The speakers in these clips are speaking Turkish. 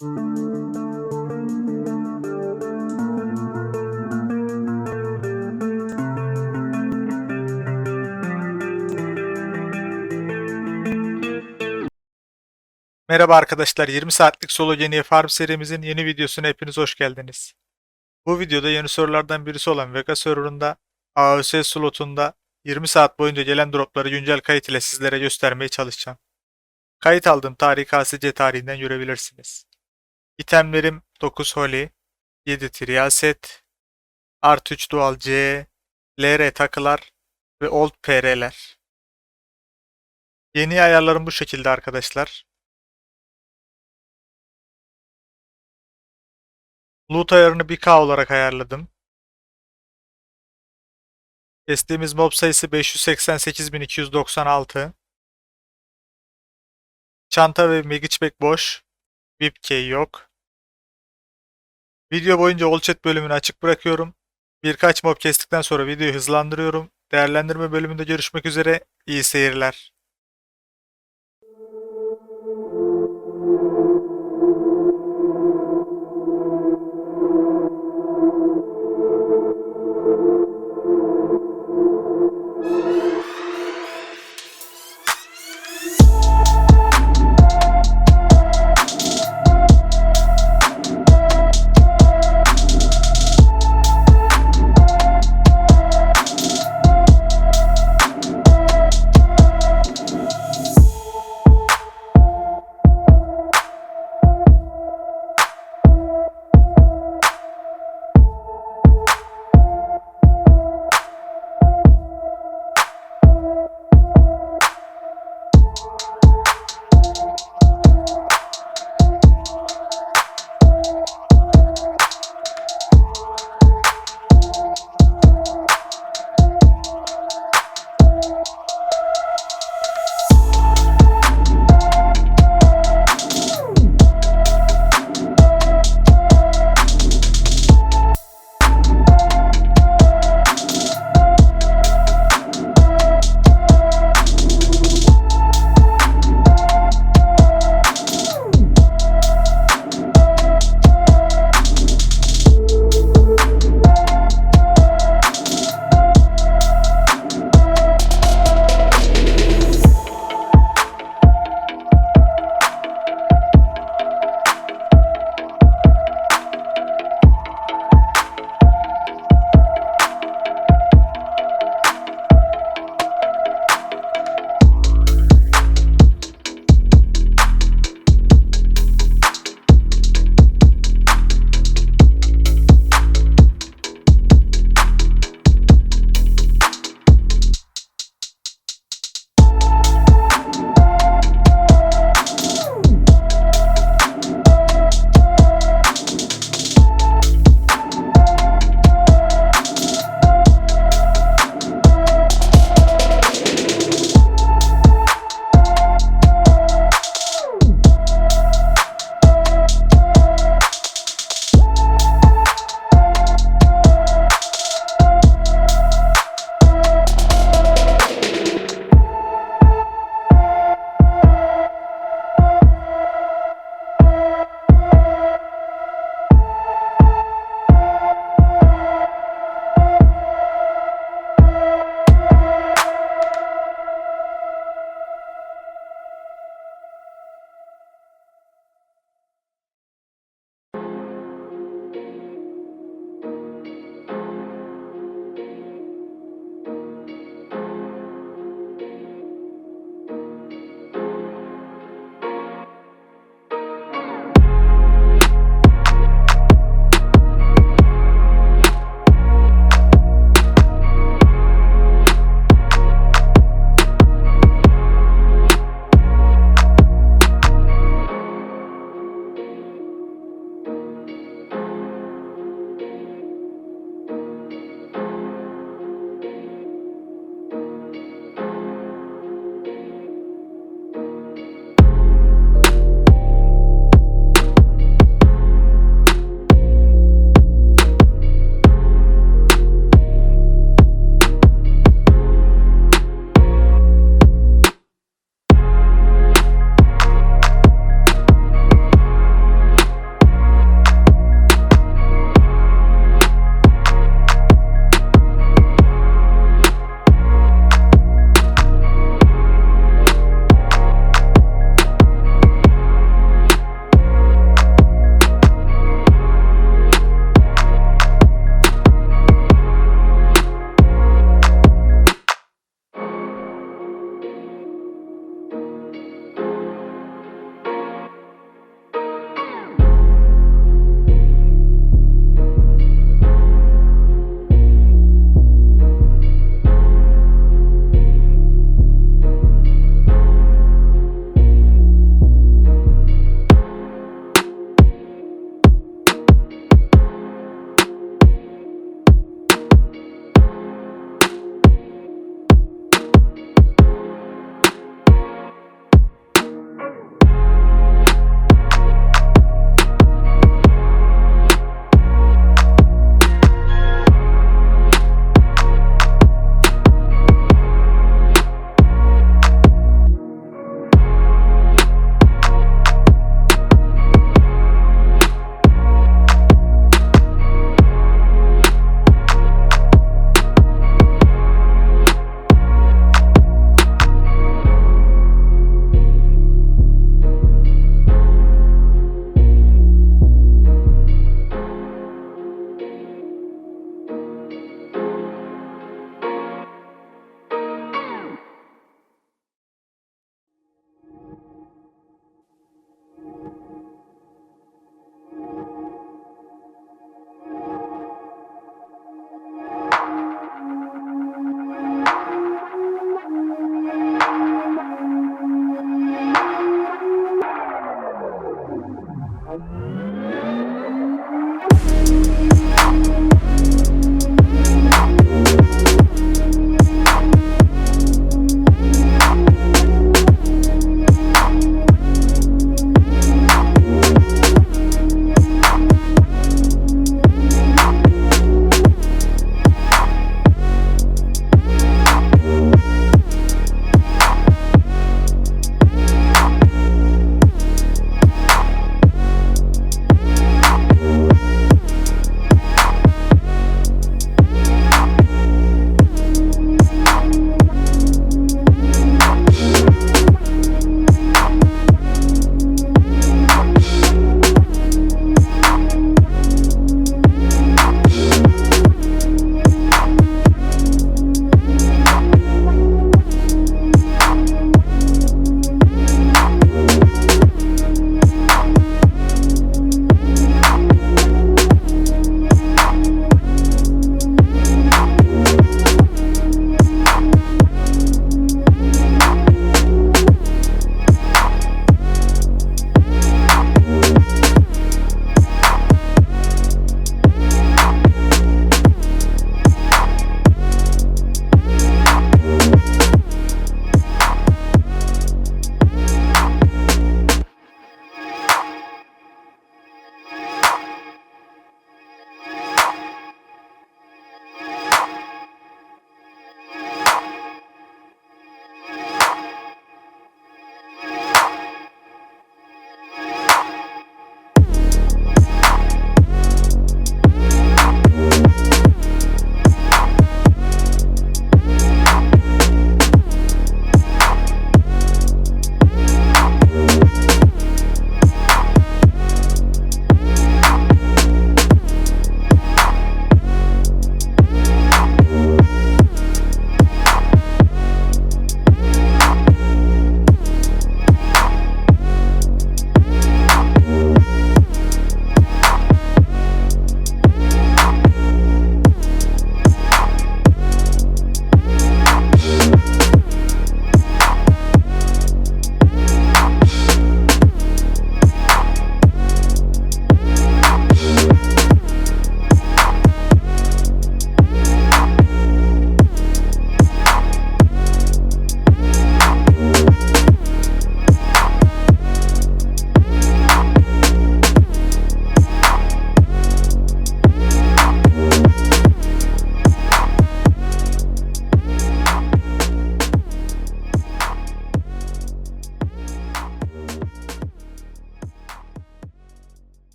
Merhaba arkadaşlar, 20 saatlik solo geniye farm serimizin yeni videosuna hepiniz hoş geldiniz. Bu videoda yeni sorulardan birisi olan Vega serverında AOS slotunda 20 saat boyunca gelen dropları güncel kayıt ile sizlere göstermeye çalışacağım. Kayıt aldığım tarihi KSC tarihinden görebilirsiniz. İtemlerim 9 Holy, 7 Triaset, Art 3 Dual C, LR takılar ve Old PR'ler. Yeni ayarlarım bu şekilde arkadaşlar. Loot ayarını 1K olarak ayarladım. Kestiğimiz mob sayısı 588.296. Çanta ve Magic boş. VIP key yok. Video boyunca all chat bölümünü açık bırakıyorum. Birkaç mob kestikten sonra videoyu hızlandırıyorum. Değerlendirme bölümünde görüşmek üzere. İyi seyirler.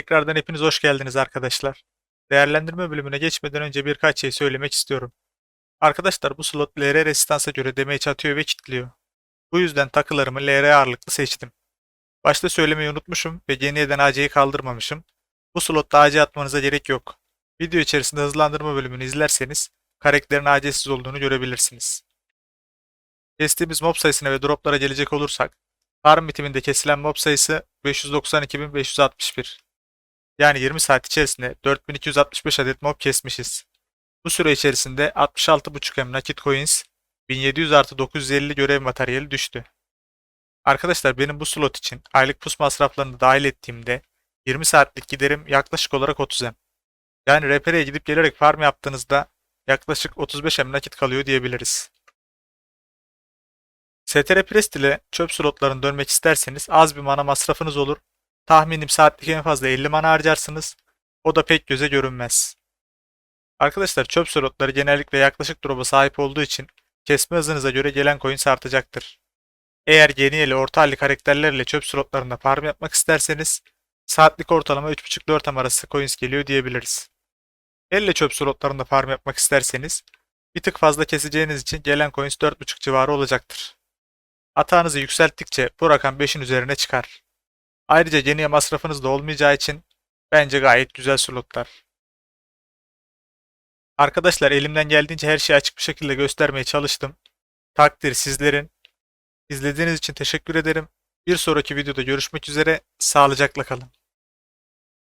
Tekrardan hepiniz hoş geldiniz arkadaşlar. Değerlendirme bölümüne geçmeden önce birkaç şey söylemek istiyorum. Arkadaşlar bu slot LR rezistansa göre damage atıyor ve kilitliyor. Bu yüzden takılarımı LR ağırlıklı seçtim. Başta söylemeyi unutmuşum ve Geniye'den AC'yi kaldırmamışım. Bu slotta AC atmanıza gerek yok. Video içerisinde hızlandırma bölümünü izlerseniz karakterin AC'siz olduğunu görebilirsiniz. Kestiğimiz mob sayısına ve droplara gelecek olursak, farm bitiminde kesilen mob sayısı 592.561. Yani 20 saat içerisinde 4265 adet mob kesmişiz. Bu süre içerisinde 66.5 M nakit coins, 1700 artı 950 görev materyali düştü. Arkadaşlar benim bu slot için aylık pus masraflarını dahil ettiğimde 20 saatlik giderim yaklaşık olarak 30 M. Yani repereye gidip gelerek farm yaptığınızda yaklaşık 35 M nakit kalıyor diyebiliriz. STR Prest ile çöp slotlarını dönmek isterseniz az bir mana masrafınız olur. Tahminim saatlik en fazla 50 mana harcarsınız. O da pek göze görünmez. Arkadaşlar çöp slotları genellikle yaklaşık drop'a sahip olduğu için kesme hızınıza göre gelen coins artacaktır. Eğer yeni eli orta halli karakterlerle çöp slotlarında farm yapmak isterseniz saatlik ortalama 3.5-4 am arası coins geliyor diyebiliriz. Elle çöp slotlarında farm yapmak isterseniz bir tık fazla keseceğiniz için gelen coins 4.5 civarı olacaktır. Atağınızı yükselttikçe bu rakam 5'in üzerine çıkar. Ayrıca yeniye masrafınız da olmayacağı için bence gayet güzel slotlar. Arkadaşlar elimden geldiğince her şeyi açık bir şekilde göstermeye çalıştım. Takdir sizlerin. İzlediğiniz için teşekkür ederim. Bir sonraki videoda görüşmek üzere. Sağlıcakla kalın.